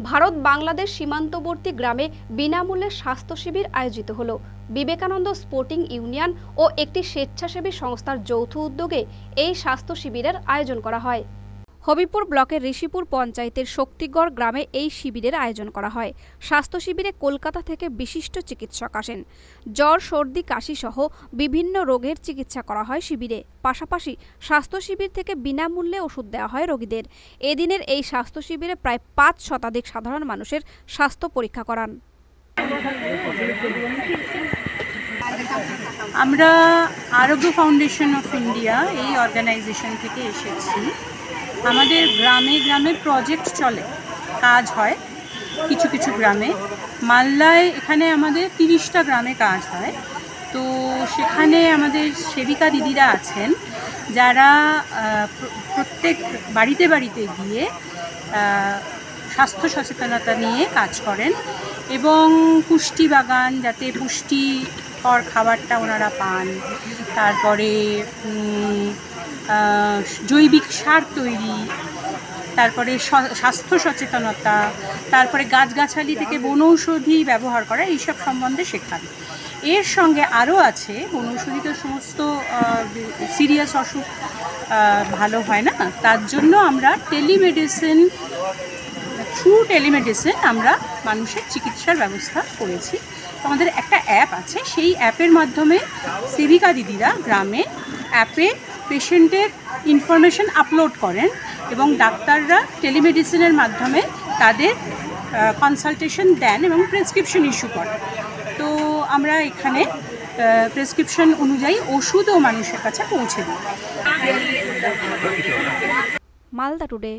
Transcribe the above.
ভারত বাংলাদেশ সীমান্তবর্তী গ্রামে বিনামূল্যে স্বাস্থ্য শিবির আয়োজিত হলো। বিবেকানন্দ স্পোর্টিং ইউনিয়ন ও একটি স্বেচ্ছাসেবী সংস্থার যৌথ উদ্যোগে এই স্বাস্থ্য শিবিরের আয়োজন করা হয়। হবিপুর ব্লকের ঋষিপুর পঞ্চায়েতের শক্তিগড় গ্রামে এই শিবিরের আয়োজন করা হয়। স্বাস্থ্য শিবিরে কলকাতা থেকে বিশিষ্ট চিকিৎসক আসেন। জ্বর, সর্দি কাশি সহ বিভিন্ন রোগের চিকিৎসা করা হয় শিবিরে। পাশাপাশি স্বাস্থ্য শিবির থেকে বিনামূল্যে ওষুধ দেওয়া হয় রোগীদের। এদিনের এই স্বাস্থ্য শিবিরে প্রায় পাঁচ শতাধিক সাধারণ মানুষের স্বাস্থ্য পরীক্ষা করান। আমরা আরোগ্য ফাউন্ডেশন অফ ইন্ডিয়া এই অর্গানাইজেশন থেকে এসেছি। আমাদের গ্রামে গ্রামে প্রজেক্ট চলে, কাজ হয় কিছু কিছু গ্রামে। মালদায় এখানে আমাদের তিরিশটা গ্রামে কাজ হয়। তো সেখানে আমাদের সেবিকা দিদিরা আছেন, যারা প্রত্যেক বাড়িতে বাড়িতে গিয়ে স্বাস্থ্য সচেতনতা নিয়ে কাজ করেন এবং পুষ্টি বাগান যাতে পুষ্টিকর খাবারটা ওনারা পান। তারপরে জৈবিক সার তৈরি, তারপরে স্বাস্থ্য সচেতনতা, তারপরে গাছগাছালি থেকে বনৌষধি ব্যবহার করা, এইসব সম্বন্ধে শেখান। এর সঙ্গে আরও আছে বনৌষধি তো সমস্ত সিরিয়াস অসুখ ভালো হয় না। তার জন্য আমরা টেলিমেডিসিন থ্রু টেলিমেডিসিন আমরা মানুষের চিকিৎসার ব্যবস্থা করেছি। আমাদের একটা অ্যাপ আছে, সেই অ্যাপের মাধ্যমে সেবিকা দিদিরা গ্রামে অ্যাপে পেশেন্টের ইনফরমেশন আপলোড করেন এবং ডাক্তাররা টেলিমেডিসিনের মাধ্যমে তাদের কনসালটেশন দেন এবং প্রেসক্রিপশন ইস্যু করেন। তো আমরা এখানে প্রেসক্রিপশন অনুযায়ী ওষুধও মানুষের কাছে পৌঁছে দিই। মালদা টুডে